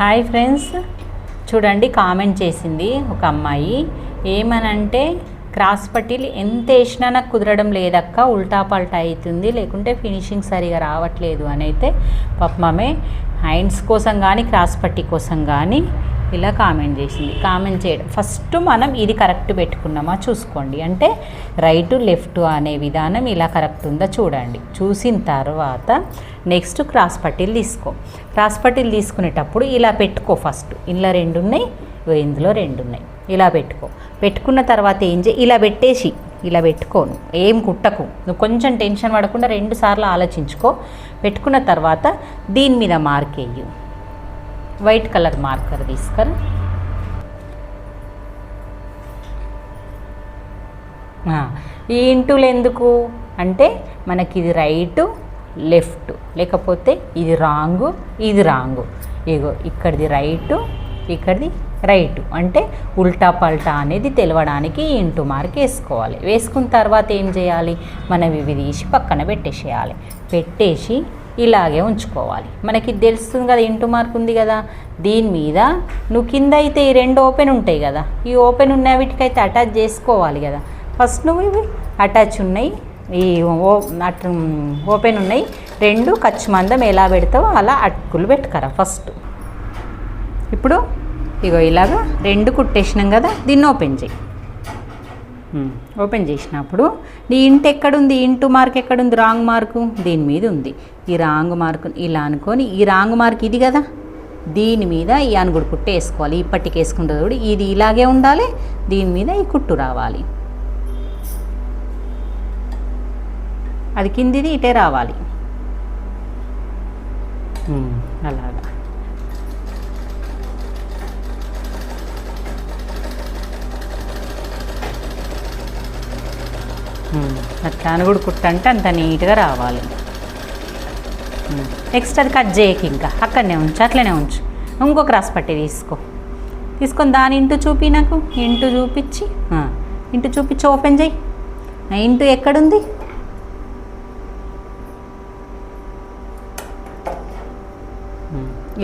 Hi friends. చూడండి comment చేసింది ఒక అమ్మాయి. ఏమనంటే క్రాస్ పట్టీలు ఎంత వేసినా నాకు కుదరడం లేదక్క ఉల్టా పల్టా అవుతుంది లేకుంటే ఫినిషింగ్ సరిగా రావట్లేదు అని అయితే పాపమే హ్యాండ్స్ కోసం కానీ క్రాస్ పట్టీ కోసం కానీ ఇలా కామెంట్ చేసింది. కామెంట్ చేయడం. ఫస్ట్ మనం ఇది కరెక్ట్ పెట్టుకున్నామా చూసుకోండి. అంటే రైట్ లెఫ్ట్ అనే విధానం ఇలా కరెక్ట్ ఉందా చూడండి. చూసిన తర్వాత నెక్స్ట్ క్రాస్ పట్టీలు తీసుకో. క్రాస్ పట్టీలు తీసుకునేటప్పుడు ఇలా పెట్టుకో ఫస్ట్. ఇలా రెండు ఉన్నాయి ఇందులో రెండు ఉన్నాయి. ఇలా పెట్టుకో. పెట్టుకున్న తర్వాత ఏం చేయి ఇలా పెట్టేసి ఇలా పెట్టుకోను ఏం కుట్టకు. నువ్వు కొంచెం టెన్షన్ పడకుండా రెండు సార్లు ఆలోచించుకో. పెట్టుకున్న తర్వాత దీని మీద మార్క్ వేయు వైట్ కలర్ మార్కర్ తీసుకొని. ఈ ఇంటూలు ఎందుకు? అంటే మనకి ఇది రైటు లెఫ్ట్. లేకపోతే ఇది రాంగు ఇది రాంగు. ఇగో ఇక్కడిది రైటు ఇక్కడిది రైటు. అంటే ఉల్టా పల్టా అనేది తెలవడానికి ఈ ఇంటూ మార్క్ వేసుకోవాలి. వేసుకున్న తర్వాత ఏం చేయాలి? మనం ఇవి తీసి పక్కన పెట్టేసేయాలి. పెట్టేసి ఇలాగే ఉంచుకోవాలి. మనకి తెలుస్తుంది కదా ఇంటూ మార్క్ ఉంది కదా. దీని మీద నువ్వు కింద అయితే ఈ రెండు ఓపెన్ ఉంటాయి కదా. ఈ ఓపెన్ ఉన్న వీటికైతే అటాచ్ చేసుకోవాలి కదా. ఫస్ట్ నువ్వు ఇవి అటాచ్ ఉన్నాయి ఈ ఓ అటు ఓపెన్ ఉన్నాయి. రెండు ఖర్చు మందం ఎలా పెడతావో అలా అటుకులు పెట్టుకరా ఫస్ట్. ఇప్పుడు ఇగో ఇలాగా రెండు కుట్టేసినాం కదా దీన్ని ఓపెన్ చేయి ఓపెన్ చేసినప్పుడు నీ ఇంటి ఎక్కడుంది? ఇంటూ మార్క్ ఎక్కడుంది? రాంగ్ మార్కు దీని మీద ఉంది. ఈ రాంగ్ మార్క్ ఇలా అనుకొని ఈ రాంగ్ మార్క్ ఇది కదా? దీని మీద ఈ అనుగుడు కుట్టు వేసుకోవాలి. ఇప్పటికి వేసుకుంటుంది కూడా ఇది ఇలాగే ఉండాలి. దీని మీద ఈ కుట్టు రావాలి. అది కిందిది ఇటే రావాలి. ఉమ్, అలాగా. అట్లా అని కూడా కుట్టంటే అంత నీట్గా రావాలి. నెక్స్ట్ అది కట్ చేయకి ఇంకా. అక్కడనే ఉంచు అట్లనే ఉంచు. ఇంకొక క్రాస్ పట్టి తీసుకో. తీసుకొని దాని ఇంటూ చూపి నాకు ఇంటూ చూపించి ఇంటు ఇంటూ చూపించి ఓపెన్ చేయి. ఇంటూ ఎక్కడుంది?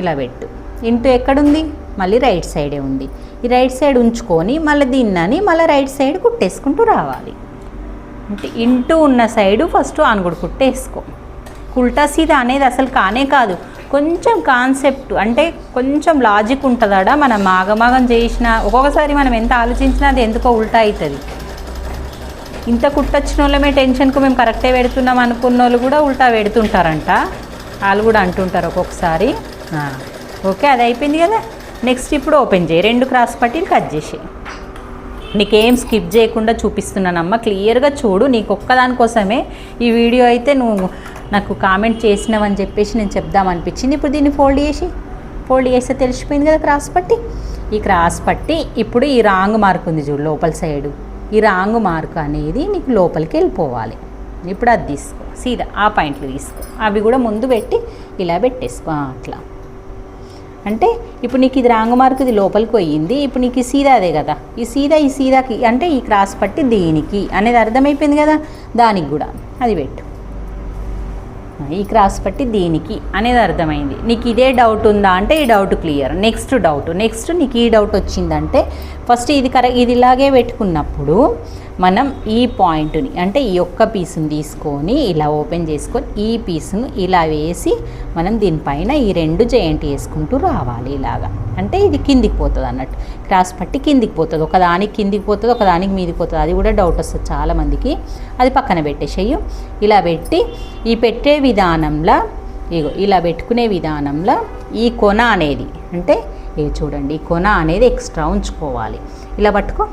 ఇలా పెట్టు. ఇంటూ ఎక్కడుంది? మళ్ళీ రైట్ సైడే ఉంది. ఈ రైట్ సైడ్ ఉంచుకొని మళ్ళీ దీన్నని మళ్ళీ రైట్ సైడ్ కుట్టేసుకుంటూ రావాలి. అంటే ఇంటూ ఉన్న సైడు ఫస్ట్ అనుగుడు కుట్టేసుకో ఉల్టా సీదా అనేది అసలు కానే కాదు. కొంచెం కాన్సెప్ట్ అంటే కొంచెం లాజిక్ ఉంటుందాడ? మనం మాగమాగం చేసిన ఒక్కొక్కసారి మనం ఎంత ఆలోచించినా అది ఎందుకో ఉల్టా అవుతుంది ఇంత కుట్టొచ్చిన వాళ్ళమే టెన్షన్కు మేము కరెక్టే పెడుతున్నాం అనుకున్న వాళ్ళు కూడా ఉల్టా పెడుతుంటారంట. వాళ్ళు కూడా అంటుంటారు ఒక్కొక్కసారి. ఓకే అది అయిపోయింది కదా. నెక్స్ట్ ఇప్పుడు ఓపెన్ చేయి. రెండు క్రాస్ పట్టీలు కట్ చేసి నీకేం స్కిప్ చేయకుండా చూపిస్తున్నానమ్మా. క్లియర్గా చూడు నీకు ఒక్కదానికోసమే ఈ వీడియో అయితే నువ్వు నాకు కామెంట్ చేసినావని చెప్పేసి నేను చెప్దామనిపించింది. ఇప్పుడు దీన్ని ఫోల్డ్ చేసి ఫోల్డ్ చేస్తే తెలిసిపోయింది కదా క్రాస్ పట్టి? ఈ క్రాస్ పట్టి ఇప్పుడు ఈ రాంగ్ మార్క్ ఉంది చూడు లోపల సైడు. ఈ రాంగ్ మార్క్ అనేది నీకు లోపలికి వెళ్ళిపోవాలి. ఇప్పుడు అది తీసుకో. సీదా ఆ పాయింట్లు తీసుకో. అవి కూడా ముందు పెట్టి ఇలా పెట్టేసుకో అట్లా. అంటే ఇప్పుడు నీకు ఇది రాంగ్ మార్క్ ఇది లోపలికి పోయింది ఇప్పుడు నీకు ఈ సీదా అదే కదా. ఈ సీదా ఈ సీదాకి అంటే ఈ క్రాస్ పట్టి దీనికి అనేది అర్థమైపోయింది కదా? దానికి కూడా. అది పెట్టు. ఈ క్రాస్ పట్టి దీనికి అనేది అర్థమైంది. నీకు ఇదే డౌట్ ఉందా అంటే ఈ doubt clear. Next doubt. Next నీకు ఈ డౌట్ వచ్చిందంటే ఫస్ట్ ఇది కరెక్ట్ ఇది ఇలాగే పెట్టుకున్నప్పుడు మనం ఈ పాయింట్ని అంటే ఈ ఒక్క పీసును తీసుకొని ఇలా ఓపెన్ చేసుకొని ఈ పీస్ను ఇలా వేసి మనం దీనిపైన ఈ రెండు జాయింట్ వేసుకుంటూ రావాలి ఇలాగా. అంటే ఇది కిందికి పోతుంది అన్నట్టు. క్రాస్ పట్టి కిందికి పోతుంది. ఒకదానికి కిందికి పోతుంది ఒకదానికి మీదికి పోతుంది. అది కూడా డౌట్ వస్తుంది చాలామందికి. అది పక్కన పెట్టేసేయు. ఇలా పెట్టి ఈ పెట్టే విధానంలో ఇగో ఇలా పెట్టుకునే విధానంలో ఈ కొన అనేది అంటే ఇది చూడండి ఈ కొన అనేది ఎక్స్ట్రా ఉంచుకోవాలి. ఇలా పట్టుకో.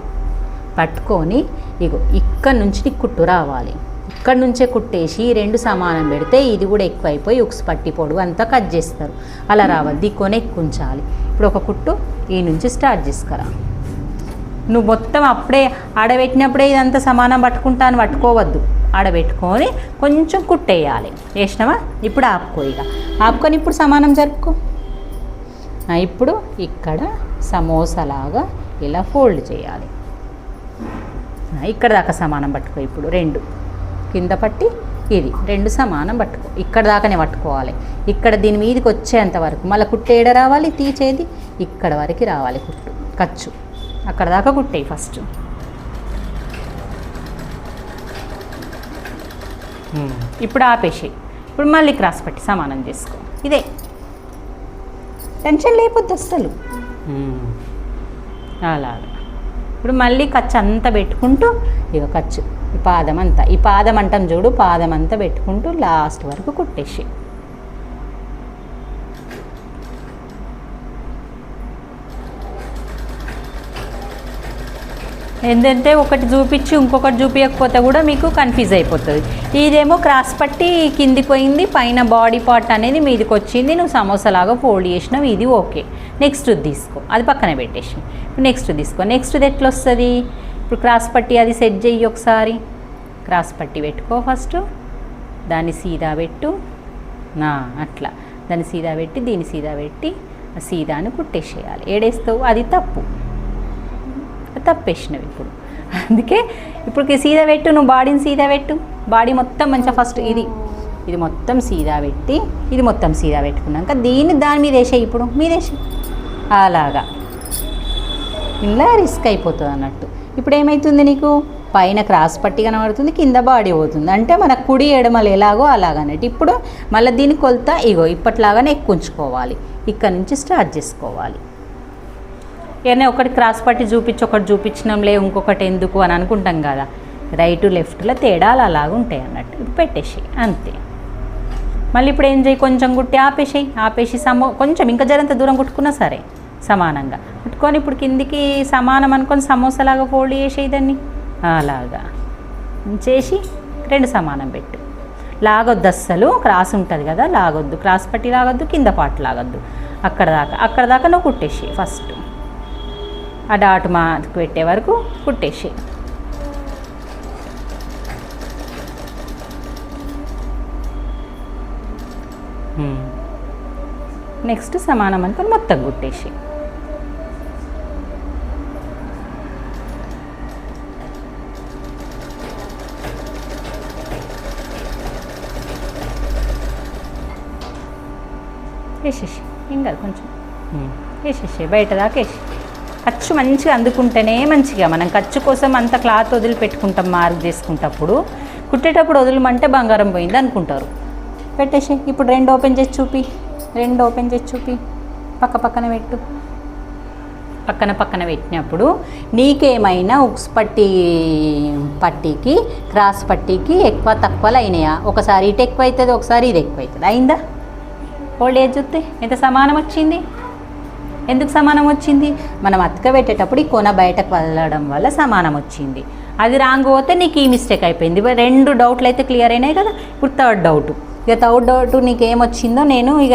పట్టుకొని ఇగో ఇక్కడ నుంచి నీకు కుట్టు రావాలి. ఇక్కడ నుంచే కుట్టేసి రెండు సమానం పెడితే ఇది కూడా ఎక్కువైపోయి ఉక్స్ పట్టి పొడుగు అంతా కట్ చేస్తారు. అలా రావద్దు ఈ కొన ఎక్కువ ఉంచాలి. ఇప్పుడు ఒక కుట్టు ఈ నుంచి స్టార్ట్ చేసుకురా. నువ్వు మొత్తం అప్పుడే ఆడబెట్టినప్పుడే ఇదంతా సమానం పట్టుకుంటాను పట్టుకోవద్దు. ఆడబెట్టుకొని కొంచెం కుట్టేయాలి. వేసినావా ఇప్పుడు ఆపుకో ఇక. ఆపుకొని ఇప్పుడు సమానం జరుపుకో. ఇప్పుడు ఇక్కడ సమోసాలాగా ఇలా ఫోల్డ్ చేయాలి. ఇక్కడ దాకా సమానం పట్టుకో ఇప్పుడు. రెండు. కింద పట్టి ఇది. రెండు సమానం పట్టుకో. ఇక్కడ దాకానే పట్టుకోవాలి. ఇక్కడ దీని మీదకి వచ్చేంత వరకు. మళ్ళీ కుట్టేడ రావాలి? తీచేది ఇక్కడ వరకు రావాలి కుట్టు. ఖర్చు. అక్కడ దాకా కుట్టేయి ఫస్ట్. ఇప్పుడు ఆపేసి ఇప్పుడు మళ్ళీ క్రాస్ పట్టి సమానం చేసుకో. ఇదే. టెన్షన్ లేకపోద్ది అస్సలు. అలాగా. ఇప్పుడు మళ్ళీ ఖర్చు అంతా పెట్టుకుంటూ ఇక ఖర్చు. ఈ పాదం అంతా. ఈ పాదం అంటాం చూడు పాదం అంతా పెట్టుకుంటూ లాస్ట్ వరకు కుట్టేసి. ఏంటంటే ఒకటి చూపించి ఇంకొకటి చూపించకపోతే కూడా మీకు కన్ఫ్యూజ్ అయిపోతుంది. ఇదేమో క్రాస్ పట్టి కిందికి పోయింది పైన బాడీ పార్ట్ అనేది మీదకి వచ్చింది నువ్వు సమోసాలాగా ఫోల్డ్ చేసినావు ఇది ఓకే నెక్స్ట్ తీసుకో అది పక్కన పెట్టేసి. నెక్స్ట్ తీసుకో నెక్స్ట్ ఎట్లా వస్తుంది? ఇప్పుడు క్రాస్ పట్టి అది సెట్ చెయ్యి ఒకసారి. క్రాస్ పట్టి పెట్టుకో ఫస్ట్ దాన్ని సీదా పెట్టు. నా అట్లా. దాన్ని సీదా పెట్టి దీన్ని సీదా పెట్టి ఆ సీదాను కుట్టేసేయాలి. ఏడేస్తావు? అది తప్పు. తప్పేసినవి ఇప్పుడు. అందుకే ఇప్పుడు సీదా పెట్టు నువ్వు బాడీని సీదా పెట్టు. బాడీ మొత్తం మంచిగా ఫస్ట్ ఇది. ఇది మొత్తం సీదా పెట్టి ఇది మొత్తం సీదా పెట్టుకున్నాక దీన్ని దాని మీద వేసేయి ఇప్పుడు. మీద వేసేయి. అలాగా. ఇలా రిస్క్ అయిపోతుంది అన్నట్టు. ఇప్పుడు ఏమవుతుంది నీకు? పైన క్రాస్ పట్టి కనబడుతుంది కింద బాడీ పోతుంది. అంటే మన కుడి ఎడమలు ఎలాగో అలాగన్నట్టు ఇప్పుడు మళ్ళీ దీని కొలత ఇగో ఇప్పట్లాగానే ఎక్కుంచుకోవాలి ఇక్కడ నుంచి స్టార్ట్ చేసుకోవాలి. ఏమైనా ఒకటి క్రాస్ పట్టి చూపించి ఒకటి చూపించినాంలే ఇంకొకటి ఎందుకు అని అనుకుంటాం కదా. రైట్ లెఫ్ట్లో తేడాలు అలాగ ఉంటాయి అన్నట్టు. ఇప్పుడు పెట్టేసి అంతే. మళ్ళీ ఇప్పుడు ఏం చేయి? కొంచెం కుట్టి ఆపేసేయి ఆపేసి సమో కొంచెం ఇంకా జరంత దూరం కుట్టుకున్నా సరే సమానంగా. కుట్టుకొని ఇప్పుడు కిందికి సమానం అనుకొని సమోసాలాగా ఫోల్డ్ చేసేయి దాన్ని. అలాగా. చేసి రెండు సమానం పెట్టు. లాగొద్దు అస్సలు క్రాస్ ఉంటుంది కదా లాగొద్దు. క్రాస్ పట్టి లాగొద్దు కింద పాటు లాగొద్దు. అక్కడ దాకా అక్కడ దాకా నువ్వు కుట్టేసి ఫస్ట్. ఆ డాట్ మాకు పెట్టే వరకు కుట్టేసి. నెక్స్ట్ సమానం అనుకొని మొత్తం కుట్టేసి. వేసేసి ఇంకా కొంచెం. వేసేసి బయట దాకా వేసి ఖర్చు మంచిగా అందుకుంటేనే మంచిగా. మనం ఖర్చు కోసం అంత క్లాత్ వదిలిపెట్టుకుంటాం మార్క్ చేసుకుంటప్పుడు. కుట్టేటప్పుడు వదలమంటే బంగారం పోయింది అనుకుంటారు. పెట్టేసి ఇప్పుడు రెండు ఓపెన్ చేసి చూపి. రెండు ఓపెన్ చేసి చూపి. పక్క పక్కన పెట్టు. పక్కన పక్కన పెట్టినప్పుడు నీకేమైనా ఉక్స్ పట్టి పట్టీకి క్రాస్ పట్టీకి ఎక్కువ తక్కువలు అయినాయా? ఒకసారి ఇటు ఎక్కువ అవుతుంది ఒకసారి ఇది ఎక్కువ అవుతుంది అయిందా? ఓల్డ్ ఏజ్ చూస్తే ఎంత సమానం వచ్చింది? ఎందుకు సమానం వచ్చింది? మనం అతక పెట్టేటప్పుడు ఈ కొన బయటకు వెళ్ళడం వల్ల సమానం వచ్చింది. అది రాంగ్ పోతే నీకు ఈ మిస్టేక్ అయిపోయింది. రెండు డౌట్లు అయితే క్లియర్ అయినాయి కదా? ఇప్పుడు థర్డ్ డౌట్ ఇక థర్డ్ డౌట్ నీకు ఏమొచ్చిందో నేను ఇక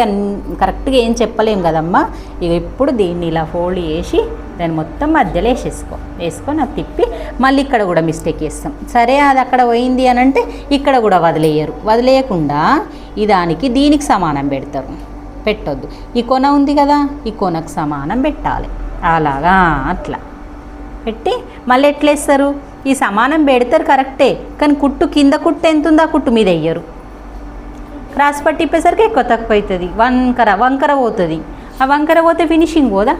కరెక్ట్గా ఏం చెప్పలేం కదమ్మా. ఇక ఇప్పుడు దీన్ని ఇలా ఫోల్డ్ చేసి దాన్ని మొత్తం మధ్యలో వేసేసుకో. వేసుకొని అది తిప్పి మళ్ళీ ఇక్కడ కూడా మిస్టేక్ చేస్తాం. సరే అది అక్కడ పోయింది అని అంటే ఇక్కడ కూడా వదిలేయరు. వదిలేయకుండా ఇదానికి దీనికి సమానం పెడతారు. పెట్టొద్దు. ఈ కొన ఉంది కదా ఈ కొనకు సమానం పెట్టాలి. అలాగా అట్లా. పెట్టి మళ్ళీ ఎట్లా వేస్తారు ఈ సమానం పెడతారు కరెక్టే కానీ కుట్టు కింద కుట్టు ఎంత ఉందో ఆ కుట్టు మీద వెయ్యరు క్రాస్ పట్టి ఇప్పేసరికి ఎక్కువ తక్కువ అవుతుంది. వంకర వంకర పోతుంది. ఆ వంకర పోతే ఫినిషింగ్ పోదా?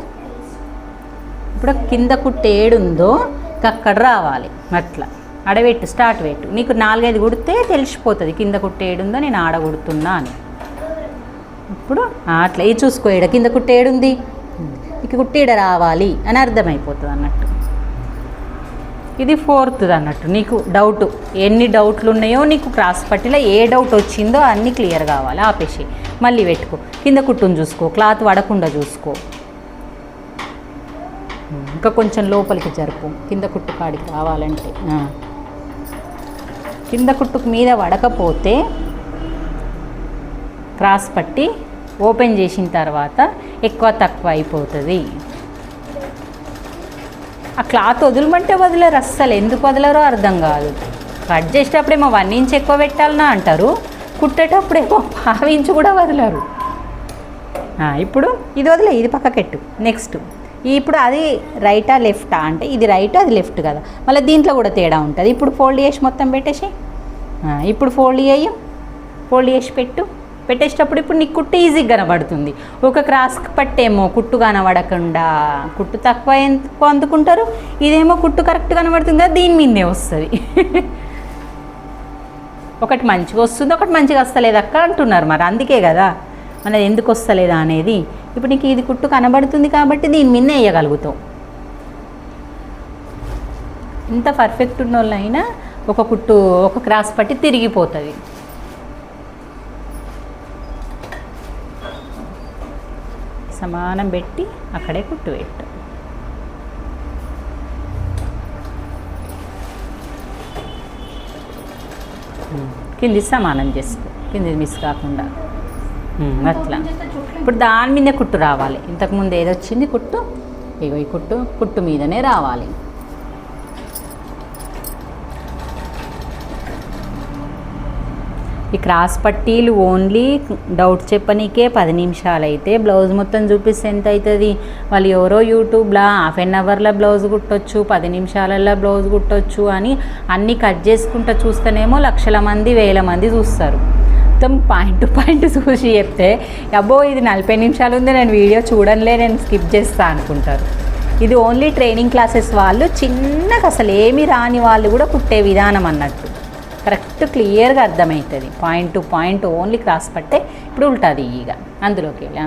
ఇప్పుడు కింద కుట్టు ఏడుందో అక్కడ రావాలి. అట్లా. ఆడబెట్టు స్టార్ట్ పెట్టు నీకు నాలుగైదు కుడితే తెలిసిపోతుంది. కింద కుట్టేడుందో నేను ఆడ కుడుతున్నా అని. ఇప్పుడు అట్లా ఇది చూసుకో ఈడ కింద కుట్టేడుంది ఇక కుట్టేడ రావాలి అని అర్థమైపోతుంది అన్నట్టు. ఇది ఫోర్త్ అన్నట్టు. నీకు డౌట్ ఎన్ని డౌట్లు ఉన్నాయో నీకు క్రాస్ పట్టిలో ఏ డౌట్ వచ్చిందో అన్నీ క్లియర్ కావాలి ఆపేసి. మళ్ళీ పెట్టుకో. కింద కుట్టును చూసుకో క్లాత్ వడకుండా చూసుకో. ఇంకా కొంచెం లోపలికి జరుపు. కింద కుట్టు కాడికి రావాలంటే. కింద కుట్టుకు మీద వడకపోతే క్రాస్ పట్టి ఓపెన్ చేసిన తర్వాత ఎక్కువ తక్కువ అయిపోతుంది. ఆ క్లాత్ వదలమంటే వదిలేరు అస్సలు ఎందుకు వదలరో అర్థం కాదు. కట్ చేసేటప్పుడేమో వన్ ఇంచ్ ఎక్కువ పెట్టాలనా అంటారు కుట్టేటప్పుడేమో పావు ఇంచ్ కూడా వదలరు. ఇప్పుడు ఇది వదిలే ఇది పక్కకెట్టు నెక్స్ట్. ఇప్పుడు అది రైటా లెఫ్టా? అంటే ఇది రైట్ అది లెఫ్ట్ కదా. మళ్ళీ దీంట్లో కూడా తేడా ఉంటుంది. ఇప్పుడు ఫోల్డ్ చేసి మొత్తం పెట్టేసి ఇప్పుడు ఫోల్డ్ చేయు ఫోల్డ్ చేసి పెట్టు. పెట్టేటప్పుడు ఇప్పుడు నీకు కుట్టు ఈజీగా కనబడుతుంది. ఒక క్రాస్ పట్టేమో కుట్టు కనబడకుండా కుట్టు తక్కువ ఎందుకు అందుకుంటారు? ఇదేమో కుట్టు కరెక్ట్ కనబడుతుంది కదా దీని మీదే వస్తుంది. ఒకటి మంచిగా వస్తుంది ఒకటి మంచిగా వస్తలేదు అక్క అంటున్నారు మరి అందుకే కదా. మనది ఎందుకు వస్తలేదా అనేది? ఇప్పుడు నీకు ఇది కుట్టు కనబడుతుంది కాబట్టి దీని మీద వేయగలుగుతావు. ఇంత పర్ఫెక్ట్ ఉన్న వాళ్ళైనా ఒక కుట్టు ఒక క్రాస్ పట్టి తిరిగిపోతుంది. సమానం పెట్టి అక్కడే కుట్టు పెట్టు. కింది సమానం చేసుకో కింది మిస్ కాకుండా. అట్లా. ఇప్పుడు దాని మీదే కుట్టు రావాలి. ఇంతకుముందు ఏది వచ్చింది కుట్టు? ఇగో ఈ కుట్టు కుట్టు మీదనే రావాలి. ఈ క్రాస్ పట్టీలు ఓన్లీ డౌట్ చెప్పనీకే పది నిమిషాలు అయితే బ్లౌజ్ మొత్తం చూపిస్తే ఎంత అవుతుంది వాళ్ళు ఎవరో యూట్యూబ్లో హాఫ్ అన్ అవర్లో బ్లౌజ్ కుట్టొచ్చు పది నిమిషాలలో బ్లౌజ్ కుట్టొచ్చు అని అన్నీ కట్ చేసుకుంటూ చూస్తేనేమో లక్షల మంది వేల మంది చూస్తారు. మొత్తం పాయింట్ టు పాయింట్ చూసి చెప్తే అబ్బో ఇది నలభై నిమిషాలు ఉంది నేను వీడియో చూడనులే నేను స్కిప్ చేస్తా అనుకుంటారు. ఇది ఓన్లీ ట్రైనింగ్ క్లాసెస్ వాళ్ళు చిన్నగా అసలు ఏమి రాని వాళ్ళు కూడా కుట్టే విధానం అన్నట్టు. కరెక్ట్ క్లియర్గా అర్థమవుతుంది. Point to point only cross పట్టే ఇప్పుడు ఉంటుంది ఇక. అందులోకి వెళ్ళి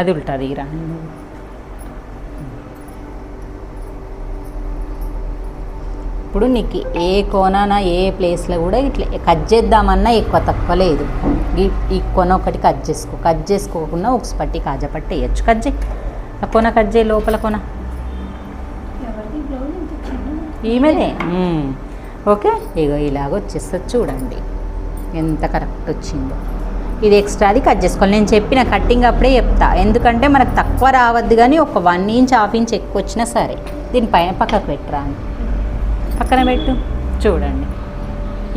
అది ఉంటుంది ఇరా ఇప్పుడు నీకు ఏ కోనాన ఏ ప్లేస్లో కూడా ఇట్లా కట్ చేద్దామన్నా ఎక్కువ తక్కువ లేదు. ఈ ఈ కొన ఒకటి కట్ చేసుకో. కట్ చేసుకోకుండా ఒక పట్టి కాజా పట్టి వేయచ్చు. కట్ చేయి. ఆ కొన కట్ చేయి లోపల కొన ఈమెదే. ఓకే? ఇగో ఇలాగ వచ్చేస్తుంది చూడండి. ఎంత కరెక్ట్ వచ్చిందో. ఇది ఎక్స్ట్రాది కట్ చేసుకోవాలి. నేను చెప్పిన కట్టింగ్ అప్పుడే చెప్తా. ఎందుకంటే మనకు తక్కువ రావద్దు కానీ ఒక వన్ ఇంచ్ హాఫ్ ఇంచ్ ఎక్కువ వచ్చినా సరే దీనిపైన పక్కకు పెట్టరా అని. పక్కన పెట్టు. చూడండి.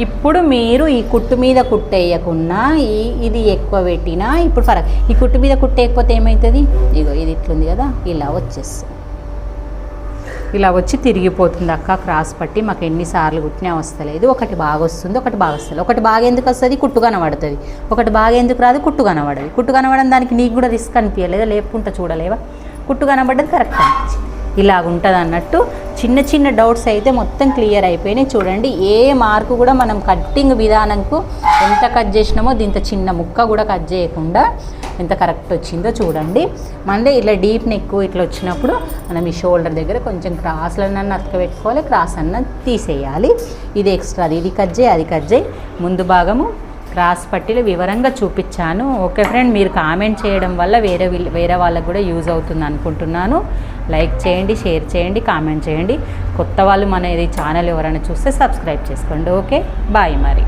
ఇప్పుడు మీరు ఈ కుట్టు మీద కుట్టేయకున్నా ఈ ఇది ఎక్కువ పెట్టినా ఇప్పుడు ఫరక్. ఈ కుట్టు మీద కుట్టేయకపోతే ఏమవుతుంది ఇగో ఇది ఇట్లుంది కదా ఇలా వచ్చేస్తుంది. ఇలా వచ్చి తిరిగిపోతుంది అక్క క్రాస్ పట్టి మాకు ఎన్నిసార్లు కుట్టినా వస్తలేదు ఒకటి బాగా వస్తుంది ఒకటి బాగా వస్తుంది. ఒకటి బాగా ఎందుకు వస్తుంది? కుట్టు కనబడుతుంది. ఒకటి బాగా ఎందుకు రాదు? కుట్టు కనబడదు. కుట్టు కనబడడం దానికి నీకు కూడా రిస్క్ అనిపించలేదా లేపుకుంటా చూడలేవా? కుట్టు కనబడ్డది కరెక్ట్ అనిపించింది. ఇలా ఉంటుంది అన్నట్టు చిన్న చిన్న డౌట్స్ అయితే మొత్తం క్లియర్ అయిపోయినాయి. చూడండి ఏ మార్కు కూడా మనం కట్టింగ్ విధానంకు ఎంత కట్ చేసినామో దీంత చిన్న ముక్క కూడా కట్ చేయకుండా ఎంత కరెక్ట్ వచ్చిందో చూడండి. మళ్ళీ ఇట్లా డీప్ నెక్ ఇట్లా వచ్చినప్పుడు మనం ఈ షోల్డర్ దగ్గర కొంచెం క్రాస్లన్న అతక పెట్టుకోవాలి క్రాస్ అన్న తీసేయాలి. ఇది ఎక్స్ట్రా ఇది కట్ చేయి అది కట్ చేయి. ముందు భాగము క్రాస్ పట్టీలు వివరంగా చూపించాను. ఓకే ఫ్రెండ్ మీరు కామెంట్ చేయడం వల్ల వేరే వేరే వాళ్ళకు కూడా యూజ్ అవుతుంది అనుకుంటున్నాను. లైక్ చేయండి షేర్ చేయండి కామెంట్ చేయండి. కొత్త వాళ్ళు మన ఇది ఛానల్ ఎవరైనా చూస్తే సబ్స్క్రైబ్ చేసుకోండి. ఓకే? బాయ్ మరి.